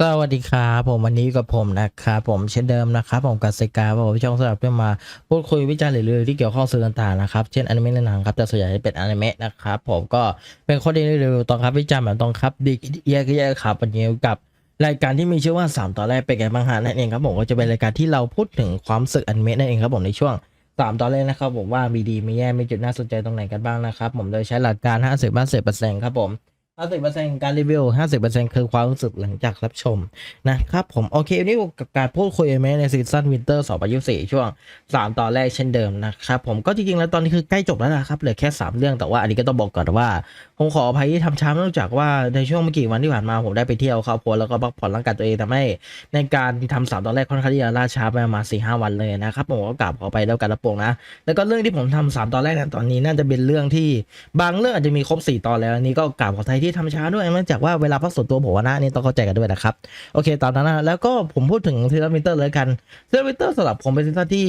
สวัสดีครับผมวันนี้กับผมนะครับผมเช่นเดิมนะครับผมกับเซกาผมช่องสำหรับเพื่อมาพูดคุยวิจารณ์หรือเรื่องที่เกี่ยวข้องสื่อต่างๆนะครับเช่นอนิเมะในหนังครับแต่ส่วนใหญ่จะเป็นอนิเมะนะครับผมก็เป็นคนที่รีวิวตรงครับวิจารณ์แบบตรงครับดีแยกแยกครับวันนี้กับรายการที่มีชื่อว่าสามตอนแรกเป็นไงบ้างฮะนั่นเองครับผมก็จะเป็นรายการที่เราพูดถึงความสึกอนิเมะนั่นเองครับผมในช่วงสามตอนแรกนะครับผมว่ามีดีมีแย่มีจุดน่าสนใจตรงไหนกันบ้างนะครับผมโดยใช้หลักการ 50 50%ครับผม 50%การรีวิว50%คือความรู้สึกหลังจากรับชมนะครับผมโอเควันนี้กับการพูดคุยแม้ในซีซั่นวินเตอร์2024ช่วง3ตอนแรกเช่นเดิมนะครับผมก็จริงๆแล้วตอนนี้คือใกล้จบแล้วนะครับเหลือแค่3เรื่องแต่ว่าอันนี้ก็ต้องบอกก่อนว่าผมขออภัยที่ทำช้าเนื่องจากว่าในช่วงไม่กี่วันที่ผ่านมาผมได้ไปเที่ยวครอบครัวแล้วก็พักผ่อนร่างกายตัวเองทำให้ในการทำสามตอนแรกค่อนข้างที่จะล่าช้าไปประมาณ4-5วันเลยนะครับผมก็กราบขอไปแล้วกันรับปงนะแล้วก็เรื่องที่ผมทำสามตอนแรกนี่ตอนนี้น่าจะเป็นเรื่องที่บางเรื่องอาจจะมีครบสี่ตอนแล้วอันนี้ก็กราบขอไทยที่ทำช้าด้วยเนื่องจากว่าเวลาพักส่วนตัวผมวันนี่ต้องเข้าใจกันด้วยนะครับโอเคตามนั้นนะแล้วก็ผมพูดถึงซีซันวิเตอร์เลยกันซีซันวิเตอร์สำหรับผมเป็นซีซันที่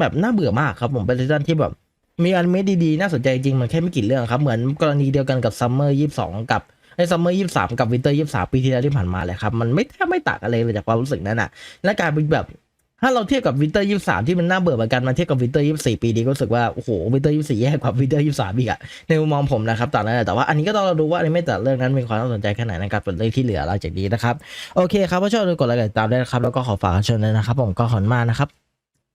แบบน่าเบื่อมากครับผมเป็นซีซันที่แบบมีอนิเมะดีๆ น่าสนใจจริงมันแค่ไม่กี่เรื่องครับ เหมือนกรณีเดียวกันกับซัมเมอร์ยี่สองกับไอซัมเมอร์ยี่สามกับวินเตอร์ยี่สามปีที่แล้วที่ผ่านมาเลยครับ มันไม่แทบไม่ต่างกันเลยเลยจากความรู้สึกนั้นอะและการเป็นแบบ ถ้าเราเทียบกับวินเตอร์ยี่สามที่มันน่าเบื่อเหมือนกันมาเทียบกับวินเตอร์ยี่สี่ปีนี้ก็รู้สึกว่าโอ้โหวินเตอร์ยี่สี่แย่กว่าวินเตอร์ยี่สามอีกอะในมุมมองผมนะครับตอนนั้นแต่ว่าอันนี้ก็ต้องเราดูว่าอันไม่แต่เรื่องนั้นมีความน่าสนใจแค่ไหนนะครับส่วนเรื่องที่เหลือเราจากนี้นะครับโอเคครับถ้าชอบดูกดไลค์กดติดตามได้นะครับแล้วก็ขอฝากชมด้วยนะครับ ผมก็ขอบคุณมากนะครับ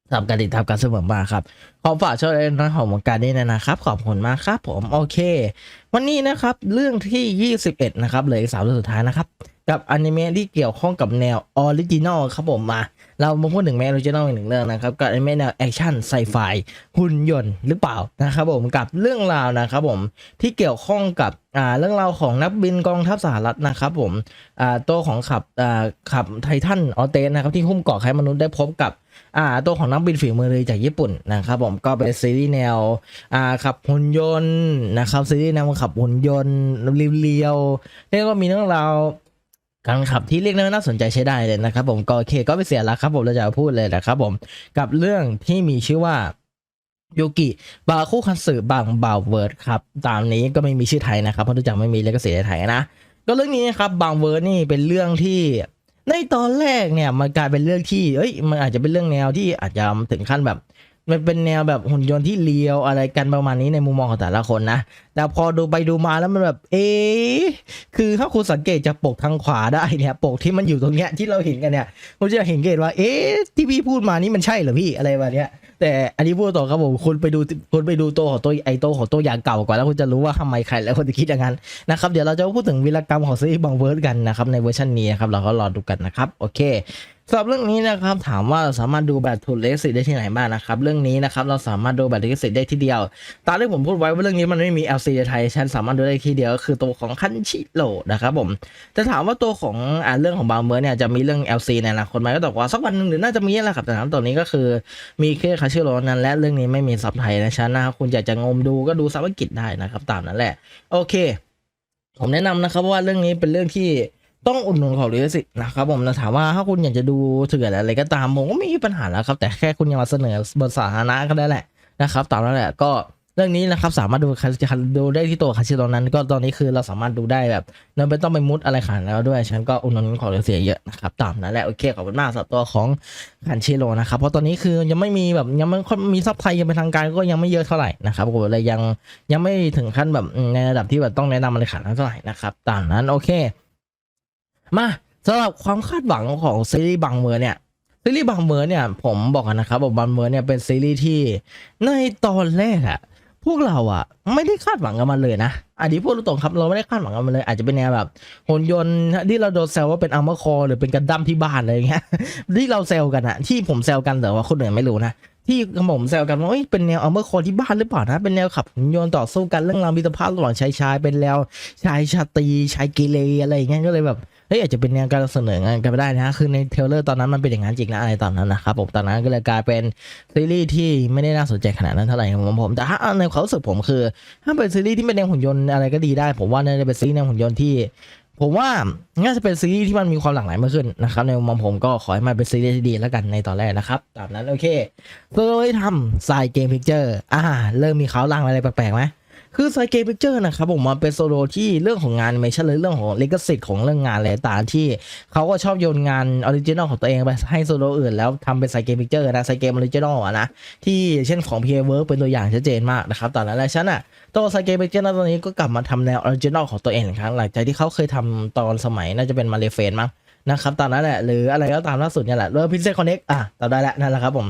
สำหรับการติดตามการเสมอมาครับขอฝากช่วยในของวงการนี้นะครับ ขอบคุณมากครับผมโอเค วันนี้นะครับเรื่องที่ 21 นะครับเหลืออีกสามเรื่องสุดท้ายนะครับกับอนิเมะที่เกี่ยวข้องกับแนวออริจินอลครับผมมา เรามาพูดถึงแมออริจินอลอีกหนึ่งเรื่องนะครับกับอนิเมะแนวแอคชั่นไซไฟหุ่นยนต์หรือเปล่านะครับผมกับเรื่องราวนะครับผมที่เกี่ยวข้องกับอ่าเรื่องราวของนักบินกองทัพสหรัฐนะครับผมอ่าตัวของขับอ่าขับไททันออเตนนะครับที่หุ้มเกาะไขมนุษย์ได้พบกับอ่าตัวของนักบินฝีมือเลยจากญี่ปุ่นนะครับผมก็เป็นซีรีส์แนวอ่าขับหุ่นยนต์นะครับซีรีส์แนวขับหุ่นยนต์เรียวๆเรียกว่ามีเรื่องราว การขับที่เรียกได้ว่าน่าสนใจใช้ได้เลยนะครับผมก็โอเคก็ไม่เสียละครับผมเราจะพูดเลยนะครับผมกับเรื่องที่มีชื่อว่าโยกิบาคุคันสึบางบาวเวิร์ดครับตามนี้ก็ไม่มีชื่อไทยนะครับเพราะทุกอย่างไม่มีเลขเสียไทยนะ ก็เรื่องนี้นะครับบางเวิร์ดนี่เป็นเรื่องที่ในตอนแรกเนี่ยมันกลายเป็นเรื่องที่เอ้ยมันอาจจะเป็นเรื่องแนวที่อาจจะถึงขั้นแบบ มันเป็นแนวแบบหุ่นยนต์ที่เลียวอะไรกันประมาณนี้ในมุมมองของแต่ละคนนะ แต่พอดูไปดูมาแล้วมันแบบ เอ๊คือถ้าคุณสังเกตจากปกทางขวาได้เนี่ยปกที่มันอยู่ตรงเนี้ยที่เราเห็นกันเนี่ยคุณจะเห็นเกตว่า เอ๊ที่พี่พูดมานี่มันใช่เหรอพี่อะไรแบบเนี้ยแต่อันนี้พูดต่อครับผมคุณไปดูคุณไปดูตัวของตัวไอตัวของตัวอย่างเก่าก่อนแล้วคุณจะรู้ว่าทำไมใครแล้วคนจะคิดอย่างนั้นนะครับเดี๋ยวเราจะพูดถึงวีรกรรมของซีรีส์บางเวิร์ดกันนะครับในเวอร์ชันนี้ครับเราก็รอดูกันนะครับโอเคสำหรับเรื่องนี้นะครับถามว่าเราสามารถดูแบบทุนเลสิตได้ที่ไหนบ้างนะครับเรื่องนี้นะครับเราสามารถดูแบบเลสิตได้ที่เดียว ตามที่ผมพูดไว้ว่าเรื่องนี้มันไม่มี LC ในไทยฉันสามารถดูได้ที่เดียวก็คือตัวของคันชิโร่นะครับผมแต่ถามว่าตัวของอ่าเรื่องของบางเมอร์เนี่ยจะมีเรื่อง LC ในอนาคตไหมก็ตอบว่าสักวันหนึ่งหรือน่าจะมีแหละครับแต่ถามตอนนี้ก็คือมีแค่คันชิโร่นั้นและเรื่องนี้ไม่มีซับไทยนะฉันนะครับคุณอยากจะงมดูก็ดูซับอังกฤษได้นะครับตามนั้นแหละโอเค ผมแนะนำนะครับว่าเรื่องนี้เป็นเรื่องที่ ต้องอุดหนุนของลิขสิทธิ์นะครับผมนะถามว่าถ้าคุณอยากจะดูเถื่อนอะไรก็ตามผมก็ไม่มีปัญหาแล้วครับ แต่แค่คุณอยังมาเสนอบนสาธารณะก็ได้แหละนะครับ ตามนั้นแหละ ก็เรื่องนี้นะครับสามารถดูดูได้ที่ตัวคาชิโรนั้น ก็ตอนนี้คือเราสามารถดูได้แบบเราไม่ต้องไปมุดอะไรขนาดนั้นแล้วด้วย ฉันก็อุดหนุนของลิขสิทธิ์เยอะนะครับตามนั้นแหละโอเคขอบคุณมากสำหรับตัวของคันชิโรนะครับเพราะตอนนี้คือยังไม่มีแบบยังไม่ค่อยมีซับไทยยังเป็นทางการก็ยังไม่เยอะเท่าไหร่นะครับผมเลยยังยังไม่ถึงขั้นแบบในระดับที่แบบต้องแนะนำอะไรขนาดนั้นเท่าไหร่นะครับตามนั้นโอเค มาสำหรับความคาดหวังของซีรีส์บางเมือเนี่ยซีรีส์บางเมือเนี่ยผมบอกกันนะครับบอกบางเมือเนี่ยเป็นซีรีส์ที่ในตอนแรกอะพวกเราอะไม่ได้คาดหวังกันมาเลยนะอันนี้พูดตรงครับเราไม่ได้คาดหวังกันมาเลย อาจจะเป็นแนวแบบหุ่นยนต์ที่เราโดนแซวว่าเป็นอัลมาคอหรือเป็นกันดั้มที่บ้านอะไรอย่างเงี้ยที่เราแซวกันอะที่ผมแซวกันแต่ว่าคนอื่นไม่รู้นะที่ผมแซวกันว่าเอ้เป็นแนวอัลเมอร์คอที่บ้านหรือเปล่านะ เป็นแนวขับหุ่นยนต์ต่อสู้กันเรื่องราวมิตรภาพระหว่างชายชายเป็นแล้วชายชาตรีชายเกเรอะไรอย่างเงี้ยก็เลยแบบ เฮ้ยอาจจะเป็นแนวการเสนองานกันไปได้นะคือในเทเลอร์ตอนนั้นมันเป็นอย่างนั้นจริงนะอะไรตอนนั้นนะครับผมตอนนั้นก็เลยกลายเป็นซีรีส์ที่ไม่ได้น่าสนใจขนาดนั้นเท่าไหร่ของผมแต่ถ้าในความรู้สึกผมคือ ถ้าเป็นซีรีส์ที่เป็นแนวหุ่นยนต์อะไรก็ดีได้ ผมว่าน่าจะเป็นซีรีส์แนวหุ่นยนต์ที่ผมว่าน่าจะเป็นซีรีส์ที่มันมีความหลากหลายมากขึ้นนะครับในมุมมองผมก็ขอให้มันเป็นซีรีส์ที่ดีแล้วกันในตอนแรกนะครับ ตามนั้นโอเคโดยทำสายเกมพิกเจอร์อ่า เริ่มมีเขาวล่างอะไรแปลกๆไหม คือไซเกพิกเจอร์นะครับผมมันเป็นโซโลที่เรื่องของงานไม่ใช่เลยเรื่องของลิขสิทธิ์ของเรื่องงานอะไรต่างที่เขาก็ชอบโยนงานออริจินอลของตัวเองไปให้โซโลอื่นแล้วทำเป็นไซเกพิกเจอร์นะไซเกมออริจินอลอะนะที่เช่นของ p พีเวิร์เป็นตัวอย่างชัดเจนมากนะครับตอนนั้นแหละฉันอะตัวไซเกพิกเจอร์ตอนนี้ก็กลับมาทำแนวออริจินอลของตัวเองครั้งหลังจากที่เขาเคยทำตอนสมัยน่าจะเป็นมาเลเฟนมั้งนะครับตอนนั้นแหละหรืออะไรก็ตามล่าสุดเนี่ยแหละเรื่องพิเศษคอนเน็กอะตอนได้แล้วนั่นแหละครับผม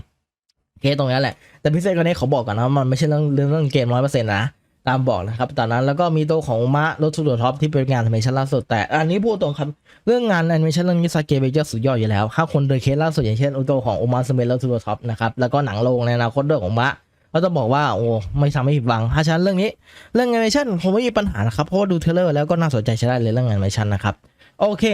เคสตรงนี้แหละแต่พิเศษคอนเน็กเขาบอกก่อนนะมันไม่ใช่เรื่องเรื่องเกมร้อยเปอร์เซ็นต์นะ ตามบอกนะครับตอนนั้นแล้วก็มีตัวของมะรถทูดท็อปที่เป็นงานแอนิเมชันล่าสุดแต่อันนี้พูดตรงครับเรื่องงานแอนิเมชันเรื่องนี้ซาเกะเบเจอร์สุดยอดอยู่แล้วถ้าคนโดยเคสล่าสุดอย่างเช่นอุโตของโอมาสเมลรถทูดท็อปนะครับแล้วก็หนังโรงในอนาคตด้วยของมะก็จะบอกว่าโอ้ไม่ทำให้ผิดหวังถ้าฉันเรื่องนี้ เรื่องแอนิเมชันผมไม่มีปัญหานะครับเพราะว่าดูเทเลอร์แล้วก็น่าสนใจใช้ได้เลยเรื่องแอนิเมชันนะครับโอเค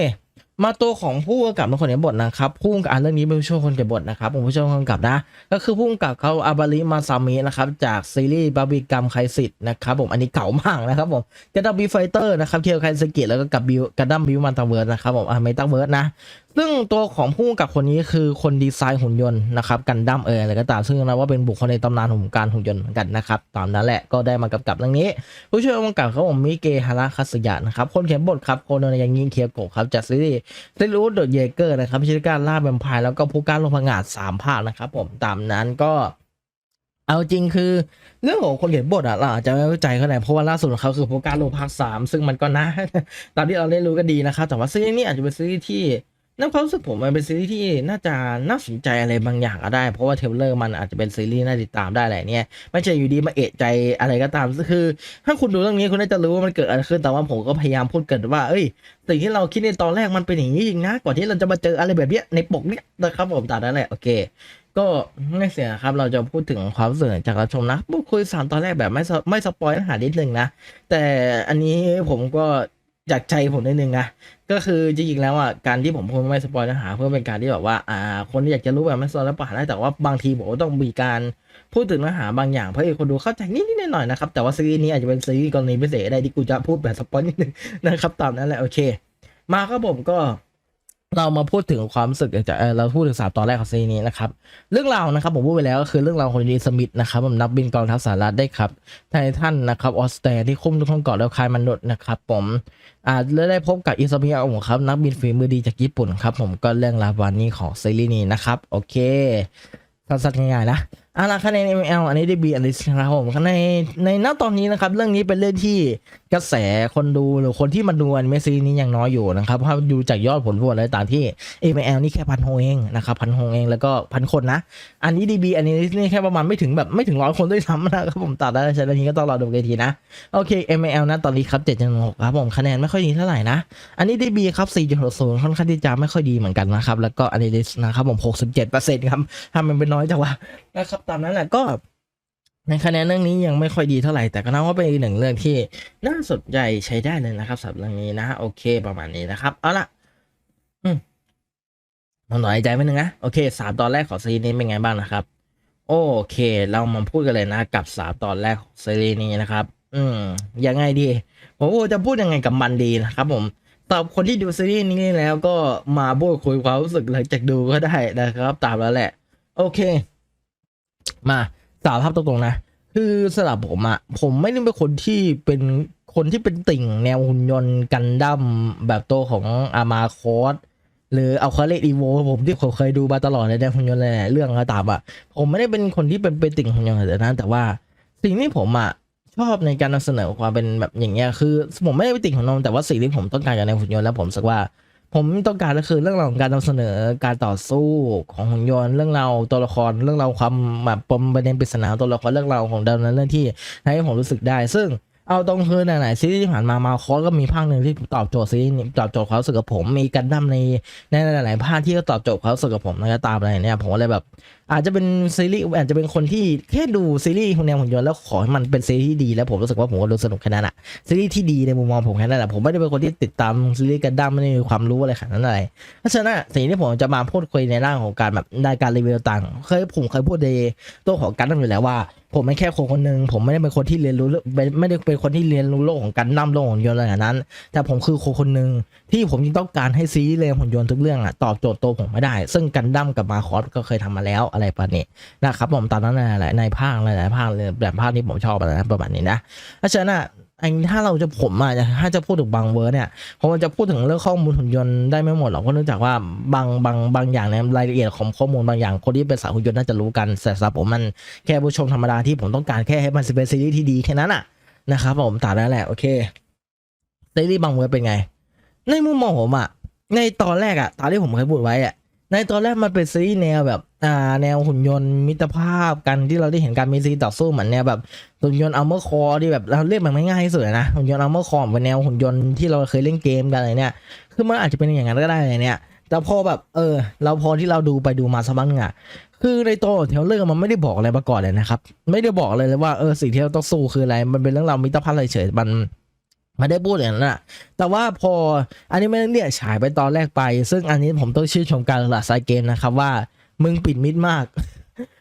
มาตัวของผู้กำกับเป็นคนเขียนบทนะครับผู้กำกับเรื่องนี้เป็นผู้ช่วยคนเขียนบทนะครับผมผู้ช่วยคนกำกับนะก็คือผู้กำกับเขาอาบาริมาซามินะครับจากซีรีส์บาบิกัมไคสิตนะครับผมอันนี้เก่ามากนะครับผมกระดับบีไฟเตอร์นะครับเคียวไคสกิแล้วก็กับบิวกระดัมบิวมันตาเวิร์ดนะครับผมอ่าไม่ตาเวิร์ดนะ ซึ่งตัวของผู้กับคนนี้คือคนดีไซน์หุ่นยนต์นะครับกันดั้มเอออะไรก็ตามซึ่งนะว่าเป็นบุคคลในตำนานของการหุ่นยนต์เหมือนกันนะครับตามนั้นแหละก็ได้มากำกับเรื่องนี้ ผู้ช่วยกำกับเขาผมมิเกฮาระคัสยะนะครับคนเขียนบทครับโคโนยังยิงเคียโกะครับจากซีรีส์ซีรีส์เดเยเกอร์นะครับพิชิการล่าแวมไพร์แล้วก็ผู้การลงพงาดสามภาคนะครับผมตามนั้นก็เอาจริงคือเรื่องของคนเขียนบทอะเราอาจจะไม่เข้าใจเขาไหนเพราะว่าล่าสุดของเขาคือโปรการโลภาคสามซึ่งมันก็นะ ตามที่เราได้รู้ก็ดีนะครับแต่ว่าซีรีส์นี้อาจจะเป็นซีรีส์ที่ ในความรู้สึกผมมันเป็นซีรีส์ที่น่าจะน่าสนใจอะไรบางอย่างก็ได้ เพราะว่าเทเลอร์มันอาจจะเป็นซีรีส์น่าติดตามได้แหละเนี่ยไม่ใช่อยู่ดีมาเอะใจอะไรก็ตามคือ ถ้าคุณดูเรื่องนี้คุณน่าจะรู้ว่ามันเกิดอะไรขึ้นแต่ว่าผมก็พยายามพูดเกิดว่า เอ้ยสิ่งที่เราคิดในตอนแรกมันเป็นอย่างนี้จริงนะก่อนที่เราจะมาเจออะไรแบบเนี้ยในปกเนี้ยนะครับผมตามนั้นแหละโอเค ก็ไม่เสียครับเราจะพูดถึงความรู้สึกจากรับชมนะพูดคุยสามตอนแรกแบบไม่ไม่สปอยล์หานิดนึงนะแต่อันนี้ผมก็ จากใจผมนิดนึงนะก็คือจริงๆแล้วอะการที่ผมพูดไม่สปอยเนื้อหาเพื่อเป็นการที่แบบว่าอ่า คนที่อยากจะรู้แบบไม่สปอยแล้วปะได้แต่ว่าบางทีผมต้องมีการพูดถึงเนื้อหาบางอย่างเพื่อให้คนดูเข้าใจนิดๆหน่อยๆนะครับแต่ว่าซีรีส์นี้อาจจะเป็นซีรีส์กรณีพิเศษได้ที่กูจะพูดแบบสปอยนิดนึงนะครับตามนั้นแหละโอเค มาครับผมก็ เรามาพูดถึงความรู้สึกจากเราพูดถึงสามตอนแรกของซีนี้นะครับเรื่องราวนะครับผมพูดไปแล้วก็คือเรื่องราวของยีนสมิธนะครับผมนักบินกองทัพสหรัฐได้ครับไททันนะครับออสเตรียที่คุ้มทุกคนเกาะแล้วคายมนุษย์นะครับผมอ่าและได้พบกับอิสมิยะของครับนักบินฝีมือดีจากญี่ปุ่นครับผมก็เรื่องราววันนี้ของซีรีส์นี้นะครับโอเคสั้นๆง่ายๆนะ อะนะคะแนน ML อันนี้ได้บีอันนี้นะครับผมในในณตอนนี้นะครับ เรื่องนี้เป็นเรื่องที่กระแสคนดูหรือคนที่มาดูอนิเมะซีรีส์นี้ยังน้อยอยู่นะครับเพราะดูจากยอดผลโหวตอะไรต่างที่ ML นี่แค่พันโฮเองนะครับพันโฮเองแล้วก็พันคนนะ อันนี้ DB อันนี้นี่แค่ประมาณไม่ถึงแบบไม่ถึงร้อยคนด้วยซ้ำนะครับผมตัดได้ใช่แล้วนี้ก็ต้องรอดูกันทีนะโอเค ML นะตอนนี้ครับ7.6ครับผมคะแนนไม่ค่อยดีเท่าไหร่นะอันนี้ DB ครับ4.60ค่อนข้างที่จะไม่ค่อยดีเหมือนกันนะครับแล้วก็อันนี้นะครับผม67%ครับทำมันเป็นน้อยจังวะนะครับตามนั้นแหละก็ ในคะแนนเรื่องนี้ยังไม่ค่อยดีเท่าไหร่แต่ก็นับว่าเป็นอีกหนึ่งเรื่องที่น่าสนใจใช้ได้เลยนะครับสำหรับเรื่องนี้นะ โอเคประมาณนี้นะครับ เอาละอืมนอนหน่อยใจไวหนึ่งนะโอเคสามตอนแรกของซีรีส์นี้เป็นไงบ้างนะครับ โอเค เรามาพูดกันเลยนะ กับสามตอนแรกของซีรีส์นี้นะครับ อืมยังไงดีผมจะพูดยังไงกับมันดีนะครับผมสำหรับคนที่ดูซีรีส์นี้แล้วก็มาพูดคุยความรู้สึกหลังจากดูก็ได้นะครับ ตามแล้วแหละ โอเค มาสารภาพตรงๆนะ คือสำหรับผมอะผมไม่ได้เป็นคนที่เป็นคนที่เป็นติ่งแนวหุ่นยนต์กันดั้มแบบตัวของอามาคอสหรือเอาคาเลตอีโวผมที่ผมเคยดูมาตลอดในแนวหุ่นยนต์หลายเรื่องก็ตามอะผมไม่ได้เป็นคนที่เป็นเป็นติ่งหุ่นยนต์แต่นั้น แต่ว่าสิ่งที่ผมอะชอบในการนำเสนอความเป็นแบบอย่างเงี้ยคือ ผมไม่ได้เป็นติ่งหุ่นยนต์แต่ว่าสิ่งที่ผมต้องการจากในหุ่นยนต์แล้วผมสึกว่า ผมต้องการก็คือเรื่องราวของการนำเสนอการต่อสู้ของหุ่นยนต์เรื่องราวตัวละครเรื่องราวความแบบปมประเด็นปริศนาตัวละครเรื่องราวของดาวนั้นเรื่องที่ทำให้ผมรู้สึกได้ ซึ่ง เอาตรงคือไหนๆซีรีส์ที่ผ่านมามาคอสก็มีภาคหนึ่งที่ตอบโจทย์ซีรีส์นี้ตอบโจทย์ความสึกกับผมมีกันดั้มในในหลายๆภาคที่ก็ตอบโจทย์ความสึกกับผมแล้วก็ตามอะไรเนี่ยผมก็เลยแบบ อาจจะเป็นซีรีส์อาจจะเป็นคนที่แค่ดูซีรีส์แนวหุ่นยนต์แล้วขอให้มันเป็นซีรีส์ที่ดีแล้วผมรู้สึกว่าผมก็ดูสนุกแค่นั้นอะซีรีส์ที่ดีในมุมมองผมแค่นั้นแหละผมไม่ได้เป็นคนที่ติดตามซีรีส์กันดั้มไม่ได้มีความรู้อะไรขนาดนั้นอะไรเพราะฉะนั้นสิ่งที่ผมจะมาพูดคุยในร่างของการแบบในการรีวิวต่างเคยผมเคยพูดในตัวของกันดั้มอยู่แล้วว่าผมไม่แค่คนคนหนึ่งผมไม่ได้เป็นคนที่เรียนรู้เรื่องไม่ได้เป็นคนที่เรียนรู้โลกของการดั้มโลกของยนต์อะไรอย่างนั้น แต่ผมคือคนคนหนึ่งที่ผมยังต้องการให้ซีรีส์เรื่องหุ่นยนต์ทุกเรื่องอะตอบโจทย์ตัวผมไม่ได้ ซึ่งกันดั้มกับมาคอสก็เคยทำมาแล้วอะไรประมาณนี้นะครับผมตอนนั้นอะแหละในภาคหลายภาคเลยแบบภาคที่ผมชอบอะไรประมาณนี้นะเพราะฉะนั้น อะไอ้ถ้าเราจะผมอะถ้าจะพูดถึงบางเวอร์เนี่ยผมจะพูดถึงเรื่องข้อมูลหุ่นยนต์ได้ไม่หมดหรอกเพราะเนื่องจากว่าบางบางบางอย่างในรายละเอียดของข้อมูลบางอย่างคนที่เป็นสายหุ่นยนต์น่าจะรู้กันแต่สำหรับผมมันแค่ผู้ชมธรรมดาที่ผมต้องการแค่ให้มันเป็นซีรีส์ที่ดีแค่นั้นอะนะครับผมตามนั้นแหละโอเคซีรีส์บางเวอร์เป็นไง ในมุมมองผมอะในตอนแรกอะตามที่ผมเคยพูดไว้อะในตอนแรกมันเป็นซีรีส์แนวแบบ อ่าแนวหุ่นยนต์มิตรภาพกันที่เราได้เห็นการมีซีต่อสู้เหมือนแนวแบบหุ่นยนต์อัลเมอร์คอที่แบบเราเรียกมันง่ายที่สุดนะหุ่นยนต์อัลเมอร์คอเป็นแนวหุ่นยนต์ที่เราเคยเล่นเกมกันอะไรเนี่ยคือมันอาจจะเป็นอย่างนั้นก็ได้อะไรเนี่ย แต่พอแบบเออ เราพอที่เราดูไปดูมาสักพักหนึงอะคือในตัวเทเลอร์มันไม่ได้บอกอะไรมาก่อนเลยนะครับ ไม่ได้บอกเลยเลยว่าเออสิ่งที่เราต้องสู้คืออะไร มันเป็นเรื่องราวมิตรภาพเฉยๆมันไม่ได้พูดอย่างนั้นอะแต่ว่าพออันนี้ไม่เนี่ยฉายไปตอนแรกไป ซึ่งอันนี้ผมต้องชื่นชมการลาดไซเกมนะครับว่า มึงปิดมิดมาก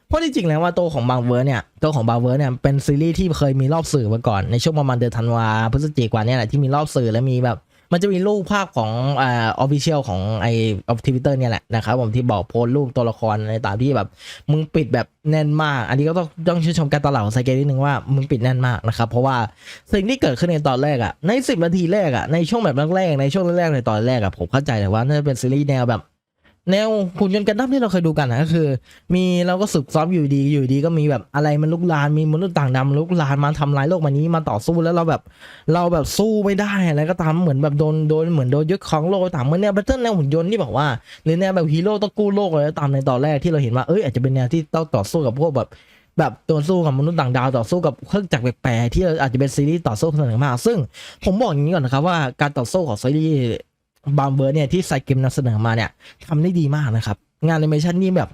เพราะที่จริงแล้วว่าตัวของบางเวอร์เนี่ยตัวของบางเวอร์เนี่ยเป็นซีรีส์ที่เคยมีรอบสื่อมาก่อนในช่วงประมาณเดือนธันวาพฤศจิกายนเนี่ยแหละที่มีรอบสื่อและมีแบบ มันจะมีรูปภาพของอ่าออฟฟิเชียลของไอออฟทวิตเตอร์เนี่ยแหละนะครับผมที่บอกโพสต์รูปตัวละครในตามที่แบบ มึงปิดแบบแน่นมาก อันนี้ก็ต้องต้องชื่นชมการตลาดของไซเกนิดนึงว่ามึงปิดแน่นมากนะครับเพราะว่าสิ่งที่เกิดขึ้นในตอนแรกอะในสิบนาทีแรกอะในช่วงแบบแรกๆในช่วงแรกๆในตอนแรกอะผมเข้าใจเลยว่าน่าจะเป็นซีรีส์แนวแบบ แนวหุ่นยนต์กันดั้มที่เราเคยดูกันนะก็คือ มีเราก็สึกซ้อมอยู่ดีอยู่ดีก็มีแบบอะไรมันลุกลานมีมนุษย์ต่างดำลุกลานมาทำลายโลกใบนี้มาต่อสู้แล้วเราแบบเราแบบสู้ไม่ได้อะไรก็ตามเหมือนแบบโดนโดนเหมือนโดนยึดของโลกต่างเหมือนแนวแบทเทิลแนวหุ่นยนต์ที่แบบว่าหรือแนวแบบฮีโร่ต้องกู้โลกอะไรตามในตอนแรกที่เราเห็นว่าเอ้ยอาจจะเป็นแนวที่ต้องต่อสู้กับพวกแบบแบบต่อสู้กับมนุษย์ต่างดาวต่อสู้กับเครื่องจักรแปลกๆที่อาจจะเป็นซีรีส์ต่อสู้เสนอมากซึ่งผมบอกอย่างนี้ก่อนนะครับว่าการต่อสู้ของซีรีส์ บางเบอร์เนี่ยที่ไซเกมนำเสนอมาเนี่ยทำได้ดีมากนะครับ งานแอนิเมชันนี่แบบ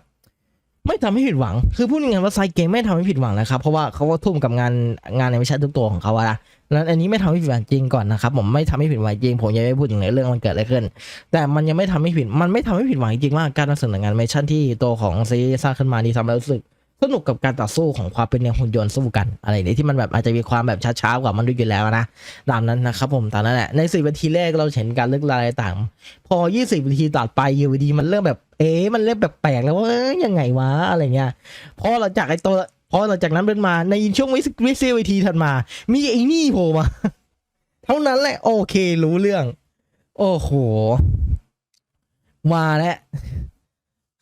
ไม่ทำให้ผิดหวัง คือพูดง่ายๆว่าไซเกมไม่ทำให้ผิดหวังนะครับ เพราะว่าเขาก็ทุ่มกับงานงานแอนิเมชันทุกตัวของเขาอะนะแล้วอันนี้ไม่ทำให้ผิดหวังจริงก่อนนะครับ ผมไม่ทำให้ผิดหวังจริง ผมยังไม่พูดถึงเรื่องมันเกิดอะไรขึ้น แต่มันยังไม่ทำให้ผิด มันไม่ทำให้ผิดหวังจริงว่าการนำเสนองานแอนิเมชันที่ตัวของซีสร้างขึ้นมานี่ทำให้วรู้สึก สนุกกับการต่อสู้ของความเป็นแนวหุ่นยนต์สู้กันอะไรเนี่ยที่มันแบบอาจจะมีความแบบช้าๆกว่ามันดูอยู่แล้วนะตามนั้นนะครับผมตามนั้นแหละในสิบนาทีแรกเราเห็นการเลือกลายต่าง พอยี่สิบนาทีตัดไปอยู่ดีมันเริ่มแบบเอ๊ะมันเริ่มแบบแปลกแล้วว่ายังไงวะอะไรเงี้ยพอเราจากไอ้ตัวพอเราจากนั้นเป็นมาในช่วงวิวิซีวิธีถัดมา มีไอ้นี่โผล่มาเท่านั้นแหละโอเครู้เรื่อง โอ้โหมาแล้ว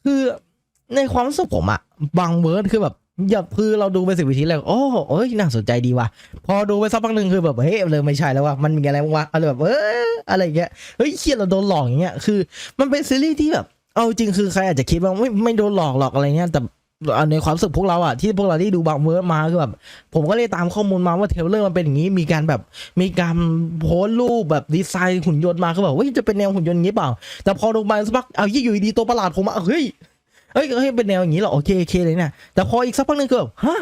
คือ ในความรู้สึกผมอะบางเวิร์ดคือแบบอย่าคือเราดูไปสิบวิธีแล้วโอ้เอ้ยน่าสนใจดีว่ะ พอดูไปสักพักหนึ่งคือแบบเฮ้ยเลยไม่ใช่แล้วว่ะมันมีอะไรบ้างวะอะไรแบบเอออะไรเงี้ยเฮ้ยเครียดเราโดนหลอกอย่างเงี้ยคือ มันเป็นซีรีส์ที่แบบ เอาจริงคือใครอาจจะคิดว่าไม่ไม่โดนหลอกหรอกอะไรเงี้ยแต่ในความรู้สึกพวกเราอะที่พวกเราที่ดูบางเวิร์ดมาคือแบบผมก็เลยตามข้อมูลมาว่าเทเลอร์มันเป็นอย่างนี้มีการแบบมีการโพสรูปแบบดีไซน์หุ่นยนต์มาคือแบบเฮ้ยจะเป็นแนวหุ่นยนต์อย่างนี้เปล่า แต่พอดูไปสักพักเอายี่อยู่ดีตัวประหลาดผมมาเฮ้ย เอ้ยเฮ้ยเป็นแนวอย่างนี้เหรอโอเคโอเคเลยเนี่ยแต่พออีกสักพักหนึงก็แบบฮะ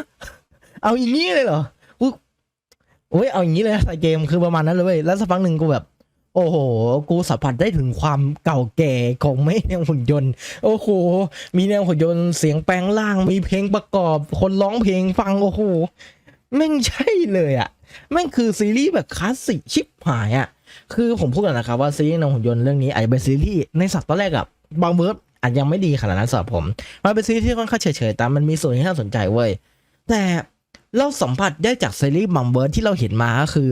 เอาอย่างนี้เลยเหรอกูโอ้ยเอาอย่างนี้เลยนะใส่เกมคือประมาณนั้นเลยเว้ยแล้วสักพักหนึ่งกูแบบ โอ้โห กูสัมผัสได้ถึงความเก่าแก่ของไม่แนวหุ่นยนต์ โอ้โห มีแนวหุ่นยนต์เสียงแปลงร่าง มีเพลงประกอบ คนร้องเพลงฟังโอ้โหแม่งใช่เลยอะแม่งคือซีรีส์แบบคลาสสิกชิบหายอะคือผมพูดกันนะครับว่าซีรีส์แนวหุ่นยนต์เรื่องนี้อาจจะเป็นซีรีส์ในสัตว์ตอนแรกอะบางเวิร์ด อาจยังไม่ดีขนาดนั้นสำหรับผม มันเป็นซีรีส์ที่ค่อนข้างเฉยๆแต่มันมีส่วนที่น่าสนใจเว้ย แต่เราสัมผัสได้จากซีรีส์บัมเบิร์ดที่เราเห็นมาก็คือ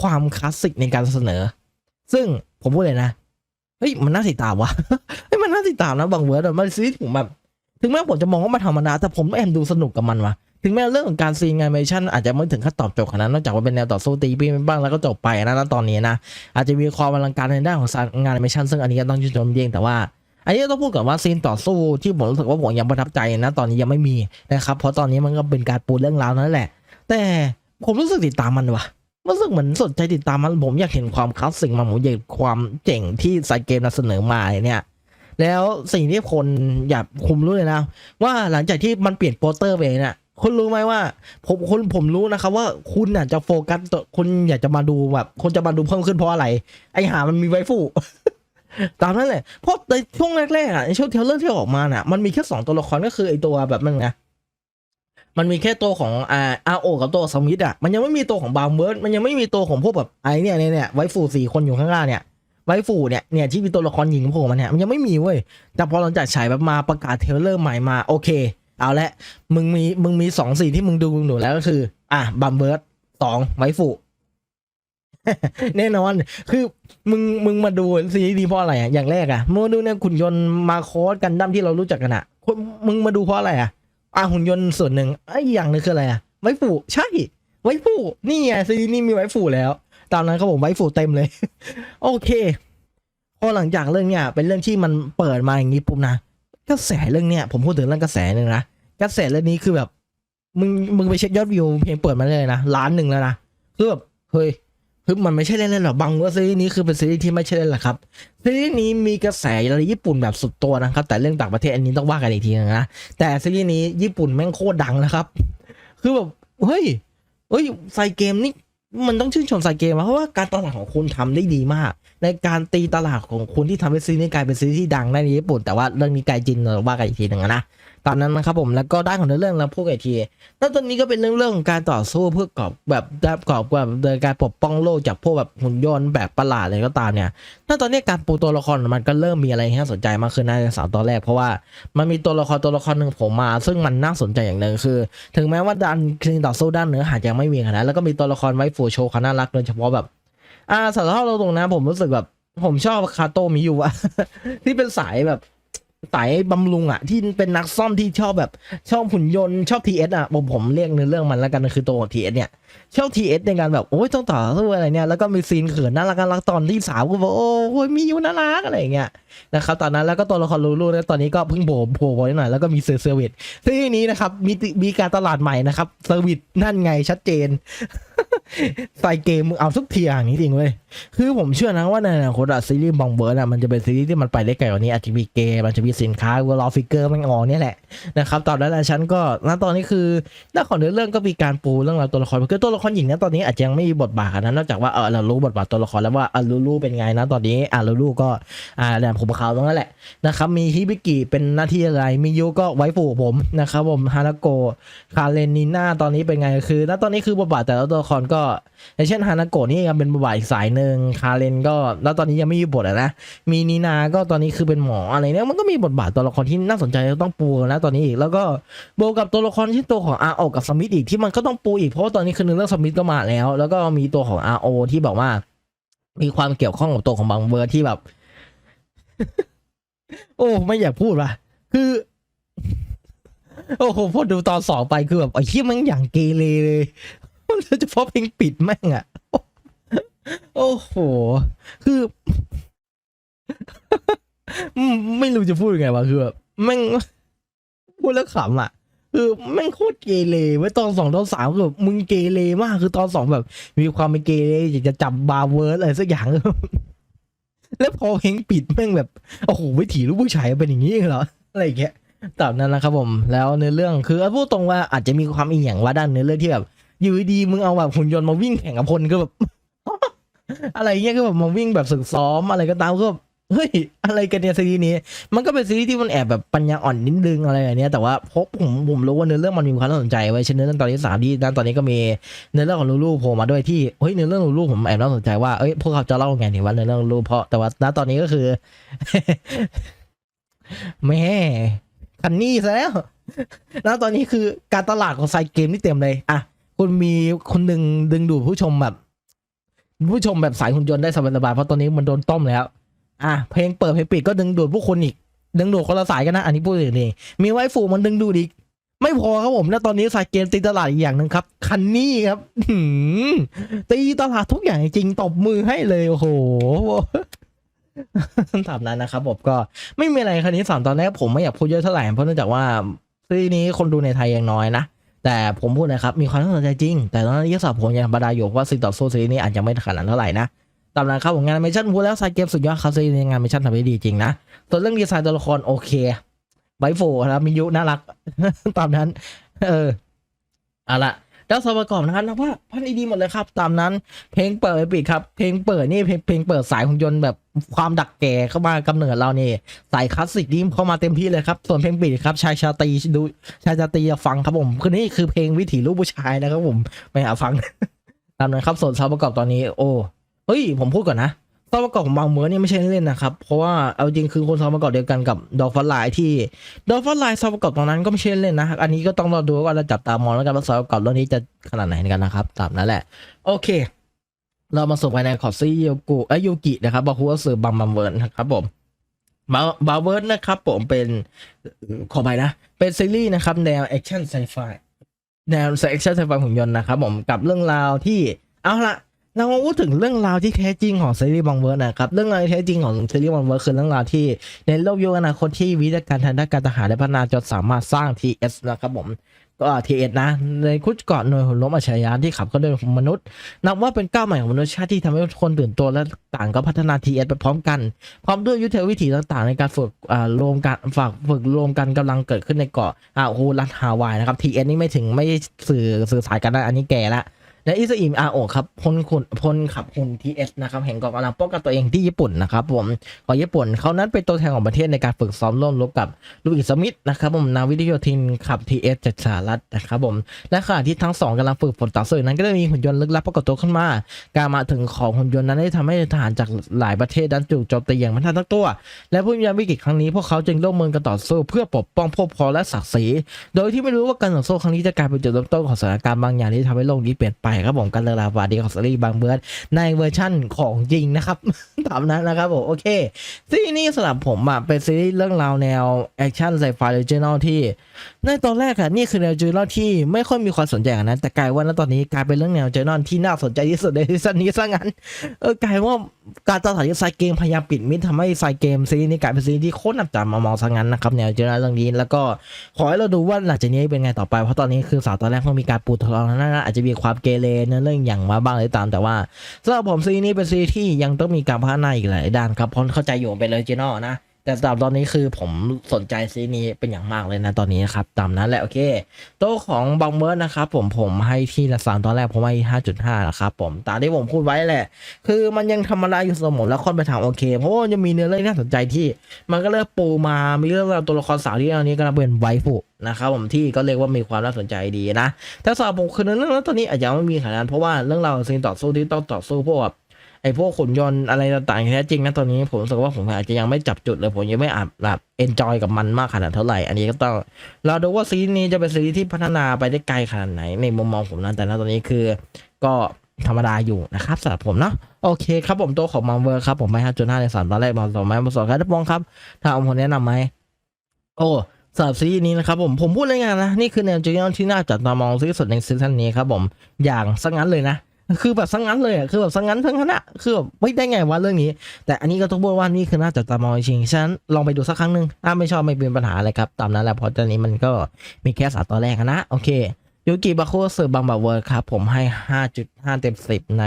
ความคลาสสิกในการเสนอ ซึ่งผมพูดเลยนะ เฮ้ยมันน่าติดตามวะเฮ้ยมันน่าติดตามนะบังเบิร์ดมันซีรีส์ผมแบบ ถึงแม้ผมจะมองว่ามันธรรมดาแต่ผมแอบดูสนุกกับมันวะถึงแม้เรื่องของการซีนงานเมชันอาจจะไม่ถึงขั้นตอบโจทย์ขนาดนั้นนอกจากว่าเป็นแนวต่อสู้ตีปีนบ้างแล้วก็จบไปนะตอนนี้นะอาจจะมีความอลังการในด้านของงานแอนิเมชันซึ่งอันนี้ก็ต้องชื่นชมเองแต่ว่า อันนี้ต้องพูดก่อนว่าซีนต่อสู้ที่ผมรู้สึกว่าผมยังประทับใจนะตอนนี้ยังไม่มีนะครับ เพราะตอนนี้มันก็เป็นการปูเรื่องราวนั่นแหละ แต่ผมรู้สึกติดตามมันว่ะรู้สึกเหมือนสนใจติดตามมันผมอยากเห็นความคลาสสิกมันผมอยากความเจ๋งที่สายเกมนำเสนอมาเนี่ยแล้วสิ่งที่คนอยากคุมรู้เลยนะ ว่าหลังจากที่มันเปลี่ยนโปสเตอร์ไปเนี่ยคุณรู้ไหมว่าผมคุณผมรู้นะครับว่าคุณน่ะจะโฟกัสตัวคุณอยากจะมาดูแบบคนจะมาดูเพิ่มขึ้นเพราะอะไร ไอหามันมีไวฟู ตามนั้นแหละเพราะในช่วงแรกๆอะในช่วงเทเลอร์ที่ออกมาน่ะมันมีแค่สองตัวละครก็คือไอตัวแบบมันไงมันมีแค่ตัวของอ่าอาโอกับตัวสมิธอะมันยังไม่มีตัวของบาร์เบิร์ดมันยังไม่มีตัวของพวกแบบไอเนี่ยเนี่ยเนี่ยไวฟูสี่คนอยู่ข้างล่างเนี่ยไวฟูเนี่ยเนี่ยที่มีตัวละครหญิงโผล่มาเนี่ยมันยังไม่มีเว้ยแต่พอหลังจากฉายแบบมาประกาศเทเลอร์ใหม่มาโอเค เอาละมึงมีมึงมีสองสิ่งที่มึงดูมึงหนูแล้วก็คือ อะบัมเบิร์ดสองไวฟู แน่นอน คือมึงมึงมาดูซีรีส์นี้เพราะอะไรอะอย่างแรกอะมึงดูเนี่ยขุนยนต์มาโคสกันดั้มที่เรารู้จักกันอะมึงมาดูเพราะอะไรอะอะหุ่นยนต์ส่วนหนึ่งไอ้อย่างนึงคืออะไรอะไวฟูใช่ ไวฟูนี่ไงซีรีส์นี้มีไวฟูแล้วตามนั้นครับผมไวฟูเต็มเลย โอเคพอหลังจากเรื่องเนี้ยเป็นเรื่องที่มันเปิดมาอย่างนี้ปุ๊บนะกระแสเรื่องเนี้ยผมพูดถึงเรื่องกระแสหนึ่งนะกระแสเรื่องนี้คือแบบมึงมึงไปเช็คยอดวิวเพลงเปิดมาเลยนะล้านหนึ่งแล้วนะคือแบบเฮ้ย คือมันไม่ใช่เล่นๆหรอกบางว่าซีรีส์นี้คือเป็นซีรีส์ที่ไม่ใช่เล่นหรอกครับซีรีส์นี้มีกระแสอะไรญี่ปุ่นแบบสุดตัวนะครับ แต่เรื่องต่างประเทศอันนี้ต้องว่ากันอีกทีนึงนะแต่ซีรีส์นี้ญี่ปุ่นแม่งโคตรดังนะครับ คือแบบเฮ้ยเฮ้ยไซเกมนี่มันต้องชื่นชมไซเกมเพราะว่าการตลาดของคุณทำได้ดีมาก ในการตีตลาดของคุณที่ทำให้ซีรีส์นี้กลายเป็นซีรีส์ที่ดังได้ในญี่ปุ่น แต่ว่าเรื่องนี้ไกลจริงเราว่ากันอีกทีหนึ่งนะ ตามนั้นนะครับผมแล้วก็ด้านของเนื้อเรื่องเราพูดกันอีกทีแล้วตอนนี้ก็เป็นเรื่องเรื่องของการต่อสู้เพื่อกอบแบบกอบแบบโดยการปกป้องโลกจากพวกแบบหุ่นยนต์แบบประหลาดอะไรก็ตามเนี่ยแล้วตอนนี้การปูตัวละครมันก็เริ่มมีอะไรที่น่าสนใจมากขึ้นในสามตอนแรกเพราะว่ามันมีตัวละครตัวละครหนึ่งผมมา ซึ่งมันน่าสนใจอย่างหนึ่งคือ ถึงแม้ว่าด้านคลินต่อสู้ด้านเนื้อหายังไม่มีขนาดแล้วก็มีตัวละครไว้ฟูโชว์เขาน่ารักโดยเฉพาะแบบอ่าสารภาพเราตรงนะผมรู้สึกแบบผมชอบคาโตมิยูอะที่เป็นสายแบบ สายบำรุงอะที่เป็นนักซ่อมที่ชอบแบบชอบหุ่นยนต์ชอบทีเอสอะผมผมเรียกในเรื่องมันแล้วกันคือตัวทีเอสเนี่ยชอบทีเอสในการแบบโอ้ยต้องต่อสู้อะไรเนี่ยแล้วก็มีซีนเขินน่ารักน่ารักตอนที่สาวก็บอกโอ้ยมีอยู่น่ารักอะไรอย่างเงี้ยนะครับตอนนั้นแล้วก็ตัวละครลูลูเนี่ยตอนนี้ก็เพิ่งโผล่โผล่ไว้หน่อยแล้วก็มีเซอร์เซอร์วิสที่นี้นะครับมีมีการตลาดใหม่นะครับเซอร์วิสนั่นไงชัดเจนใส่เกมมึงเอาทุกทีอย่างนี้จริงเว้ยคือผมเชื่อนะว่าในอนาคตอะซีรีส์บองเบิร์ดอะมันจะเป็นซีรีส์ที่มันไปได้ไกลกว่านี้อาจจะมีเกมมันจะมีสินค้าวัลฟิกเกอร์มันออกเนี่ยแหละนะครับตอนนั้นฉันก็ณตอนนี้คือหน้าของเนื้อเรื่องก็มีการปูเรื่องราวตัวละครคือตัวละครหญิงนะตอนนี้อาจจะยังไม่มีบทบาทนาดนั้นอกจากว่าเออเรารู้บทบาทตัวละครแล้วว่าอะลูลูเป็นไงนะตอนนี้อะลูลูก็อ่าเนี่ยผมขาวตรงนั้นแหละนะครับมีฮิบิกิเป็นหน้าที่อะไรมียูก็ไว้ปู่ผมนะครับผมฮานาโกะคาเรนิน่าตอนนี้เป็นไงคือณตอนนี้คือบทบาทแต่ละตัวละครก็อย่างเช่นฮานาโกะนี่ยังเป็นบทบาทอีกสายหนึ่งคาเรนก็ แล้วตอนนี้ยังไม่มีบทอะนะ มีนีนาก็ตอนนี้คือเป็นหมออะไรเนี่ยมันก็มีบทบาทตัวละครที่น่าสนใจต้องปูนะตอนนี้อีกแล้วก็บวกกับตัวละครที่ตัวของอาโอกับสมิธอีกที่มันก็ต้องปูอีกเพราะว่าตอนนี้คือหนึ่งเรื่องสมิธก็มาแล้ว แล้วก็มีตัวของอาโอที่แบบว่า มีความเกี่ยวข้องกับตัวของบางเบอร์ที่แบบ โอ้ไม่อยากพูดว่ะคือ โอ้โหพอดูตอนสองไปคือแบบไอ้ที่มันอย่างเกเรเลยโดยเฉพาะเพลงปิดแม่งอะ โอ้โห คือ ไม่รู้จะพูดยังไงวะคือแบบแม่งพูดแล้วขำอะ คือแม่งโคตรเกเรไว้ยตอนสองตอนสามคือแบบมึงเกเรมากคือตอนสองแบบ มีความเป็นเกเรอยากจะจับบาร์เวิร์ดอะไรสักอย่าง แล้วพอเพลงปิดแม่งแบบโอ้โหวิถีลูกผู้ชายเป็นอย่างนี้เหรออะไรอย่างเงี้ยตามนั้นนะครับผม แล้วเนื้อเรื่องคือพูดตรงว่าอาจจะมีความอีหยังว่าด้านเนื้อเรื่องที่แบบอยู่ดีมึงเอาแบบหุ่นยนต์มาวิ่งแข่งกับพลก็แบบ อะไรเงี้ยก็แบบมาวิ่งแบบฝึกซ้อมอะไรก็ตามก็แบบเฮ้ยอะไรกันเนี่ยซีรีส์นี้ มันก็เป็นซีรีส์ที่มันแอบแบบปัญญาอ่อนนิดนึงอะไรอย่างเนี้ยแต่ว่าพบผมผมรู้ว่าเนื้อเรื่องมันมีความน่าสนใจไว้เช่นเนื้อเรื่องตอนที่สามที่ด้านตอนนี้ก็มีเนื้อเรื่องของลูลูโผล่มาด้วยที่เฮ้ยเนื้อเรื่องลูลูผมแอบน่าสนใจว่าเอ้ยพวกเขาจะเล่าไงถึงว่าเนื้อเรื่องลูลูเพราะแต่ว่าณตอนนี้ก็คือแม่คันนี่ซะแล้วแล้วตอนนี้คือการตลาดของไซเกมนี่เต็มเลยอะคุณมีคนหนึ่งดึงดูดผู้ชมแบบ ผู้ชมแบบสายหุ่นยนต์ได้สบายๆเพราะตอนนี้มันโดนต้มแล้ว อะเพลงเปิดเพลงปิดก็ดึงดูดผู้คนอีก ดึงดูดคนละสายกันนะ อันนี้พูดอย่างนี้มีไว้ฟูมันดึงดูดอีก ไม่พอครับผมนะตอนนี้สายเกมตีตลาดอีกอย่างหนึ่งครับ คันนี้ครับหตีตลาดทุกอย่างจริงตบมือให้เลยโอ้โหตามนั้นนะครับผมก็ไม่มีอะไรคันนี้สามตอนแรกผมไม่อยากพูดเยอะเท่าไหร่เพราะเนื่องจากว่าซีนี้คนดูในไทยยังน้อยนะ แต่ผมพูดนะครับ มีความน่าสนใจจริง แต่ตอนนี้ยศผมยังบรรดาอยู่ว่าสิ่งต่อสู้ซีรีส์นี้อาจจะไม่ขนาดเท่าไหร่นะตามนั้นครับผมงานมิชชั่นพูดแล้วไซเกมสุดยอดครับซีรีส์นี้งานมิชชั่นทำได้ดีจริงนะส่วนเรื่องดีไซน์ตัวละครโอเคไบโฟนะมียุน่ารักตามนั้น เออเอาละ แล้วส่วนประกอบนะครับนะว่าพันดีหมดเลยครับ ตามนั้น เพลงเปิดไปปิดครับ เพลงเปิดนี่เพลงเพลงเปิดสายหุ่นยนต์แบบความดักแก่เข้ามากำเนิดเรานี่สายคลาสสิกนี่เข้ามาเต็มที่เลยครับ ส่วนเพลงปิดครับชายชาตรีดูชายชาตรีฟังครับผมคือนี่คือเพลงวิถีลูกผู้ชายนะครับผมไปหาฟังตามนั้นครับส่วนซาวประกอบตอนนี้ โอ้เฮ้ยผมพูดก่อนนะ ซอฟต์ประกอบของบางเมือเนี่ยไม่ใช่เล่นนะครับ เพราะว่าเอาจริงคือคนซอฟต์ประกอบเดียวกันกับดอฟฟันไลน์ที่ดอฟฟันไลน์ซอฟต์ประกอบตรงนั้นก็ไม่ใช่เล่นนะ อันนี้ก็ต้องรอดูว่าเราจับตามองแล้วกันว่าซอฟต์ประกอบเรื่องนี้จะขนาดไหนกันนะครับตามนั้นแหละ โอเค เรามาสู่ภายในขอร์ซี่ยูกุเอ้ยยูกินะครับบอกว่าสื่อบัมบัมเวิร์นนะครับผมบาบาเวิร์นนะครับผมเป็นขอไปนะ เป็นซีรีส์นะครับแนวแอคชั่นไซไฟแนวแอคชั่นไซไฟหุ่นยนต์นะครับผมกับเรื่องราวที่เอาละ เรามาพูดถึงเรื่องราวที่แท้จริงของซีรีส์บังเวิร์นนะครับเรื่องราวที่แท้จริงของซีรีส์บังเวิร์นคือเรื่องราวที่ในโลกยุคอนาคตที่วิทยาการทางด้านการทหารได้พัฒนาจนสามารถสร้าง TS นะครับผมก็ TS นะ ในคุดเกาะหน่วยหุ่นล้มอัจฉริยะที่ขับเคลื่อนโดยมนุษย์ นับว่าเป็นก้าวใหม่ของมนุษยชาติที่ทำให้คนตื่นตัวและต่างก็พัฒนา TS ไปพร้อมกัน พร้อมด้วยยุทธวิธีต่างๆ ในการฝึกอ่ารวมกันฝากฝึกรวมกันกำลังเกิดขึ้นในเกาะอ่าโฮรัฐฮาวายนะครับ TS นี่ไม่ถึงไม่สื่อสื่อสายกันนะอันนี้แก่ละ และอิสอิมอาโอครับพลขุนพลขับหุ่น TS นะครับแห่งกองกำลังป้องกันตัวเองที่ญี่ปุ่นนะครับผมของญี่ปุ่นเขานั้นเป็นตัวแทนของประเทศในการฝึกซ้อมร่วมรบกับลูอิสมิธนะครับผมนาวิทโยธินขับ TS จากสหรัฐนะครับผมและขณะที่ทั้งสองกำลังฝึกฝนต่อสู้นั้นก็ได้มีหุ่นยนต์ลึกลับปรากฏตัวขึ้นมา การมาถึงของหุ่นยนต์นั้นได้ทำให้ทหารจากหลายประเทศดันถูกโจมตีอย่างไม่ทันตั้งตัว และผู้ยามวิกฤตครั้งนี้พวกเขาจึงร่วมมือกันต่อสู้เพื่อปกป้องพวกพ้องและศักดิ์ศรีโดยที่ไม่รู้ว่าการต่อสู้ครั้งนี้จะกลายเป็นจุดเริ่มต้นของสถานการณ์บางอย่างที่ทำให้โลกนี้เปลี่ยนไปครับผมกันเลยลาวาดีของซีรีส์บางเบิร์ดในเวอร์ชั่นของจริงนะครับตามนั้นนะครับผมโอเคซีรีส์นี้สำหรับผมอะเป็นซีรีส์เรื่องราวแนวแอคชั่นไซไฟเรจิโนลที่ ในตอนแรกอะนี่คือแนวเจอร์นอลที่ไม่ค่อยมีความสนใจนนั้นแต่กลายว่าณตอนนี้กลายเป็นเรื่องแนวเจอร์นอลที่น่าสนใจที่สุดในซีซั่นนี้ซะงั้นเออกลายว่าการตลาดไซเกมพยายามปิดมิดทำให้ไซเกมซีรีส์นี้กลายเป็นซีรีส์ที่โคตรนับจับมามองซะงั้นนะครับแนวเจอร์นอลเรื่องนี้แล้วก็ขอให้เราดูว่าหลังจากนี้เป็นไงต่อไปเพราะตอนนี้คือสาวตอนแรกเพิ่งมีการปูทองนั้นอาจจะมีความเกเรเนื้อเรื่องอย่างมาบ้างเลยตามแต่ว่าสำหรับผมซีนี้เป็นซีที่ยังต้องมีการพัฒนาอีกหลายด้านครับเพราะเข้าใจอยู่เป็นออริจินอลนะ แต่สำหรับตอนนี้คือผมสนใจซีนี้เป็นอย่างมากเลยนะตอนนี้นะครับ ตามนั้นแหละโอเค โต๊ะของบังเบิร์ดนะครับผมผมให้ที่ละสามตอนแรกผมให้ห้าจุดห้านะครับผมตามที่ผมพูดไว้แหละ คือมันยังธรรมดาอยู่สมอแล้วค่อนไปทางโอเค เพราะว่ามันจะมีเนื้อเรื่องน่าสนใจที่ มันก็เริ่มปูมามีเรื่องราวตัวละครสาวที่ตอนนี้ก็เป็นไวฟุนะครับผมที่ก็เรียกว่ามีความน่าสนใจดีนะแต่สำหรับผมคือเนื้อเรื่องตอนนี้อาจจะไม่มีขนาดนั้นเพราะว่าเรื่องราวซีนต่อสู้ที่ต้องต่อสู้พวกแบบ ไอ้พวกขนยนต์อะไรต่างๆแท้จริงนะตอนนี้ผมรู้สึกว่าผมอาจจะยังไม่จับจุดเลย ผมยังไม่อาจแบบเอนจอยกับมันมากขนาดเท่าไหร่ อันนี้ก็ต้องเราดูว่าซีรีส์นี้จะเป็นซีรีส์ที่พัฒนาไปได้ไกลขนาดไหนในมุมมองผมนะแต่ณตอนนี้คือก็ธรรมดาอยู่นะครับสำหรับผมเนาะโอเคครับผมตัวของมังเวอร์ครับผมไม่ห้าจุดห้าในสามตอนแรกมาสองไม้มาสองครับท่านปองครับถ้าเอาผมแนะนำไหมโอ้สำหรับซีรีส์นี้นะครับผมผมพูดเลยไงนะ นี่คือแนวจูเนียที่น่าจับตามองที่สุดในซีซั่นนี้ครับผมอย่างสังงั้นเลยนะ คือแบบสังงั้นเลยอะคือแบบสังงั้นทั้งนั้นอะคือแบบไม่ได้ไงวะเรื่องนี้ แต่อันนี้ก็ต้องบอกว่านี่คือน่าจับตามองจริงฉะนั้นลองไปดูสักครั้งหนึ่งถ้าไม่ชอบไม่เป็นปัญหาอะไรครับ ตามนั้นแหละเพราะตอนนี้มันก็มีแค่สามตอนแรกนะโอเคยูกิบาโคเซอร์บังบาเวอร์ครับ ผมให้ 5.5 เต็ม 10 ใน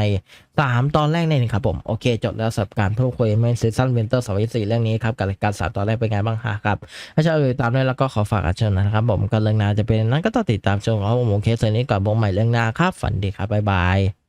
3 ตอนแรกนี่นครับผม โอเค จบแล้วสำหรับการพูดคุยเมนซีซั่นเวนเตอร์สวิสี่เรื่องนี้ครับ กับรายการสามตอนแรกเป็นไงบ้างฮะครับ ถ้าชอบติดตามด้วยแล้วก็ขอฝากอาเชิญนะครับผมก็เรื่องหน้าจะเป็นนั้นก็ต้องติดตามชมของผมโอเคส่วนนี้ก่อนวงใหม่เรื่องหน้าครับ ฝันดีครับ บ๊ายบาย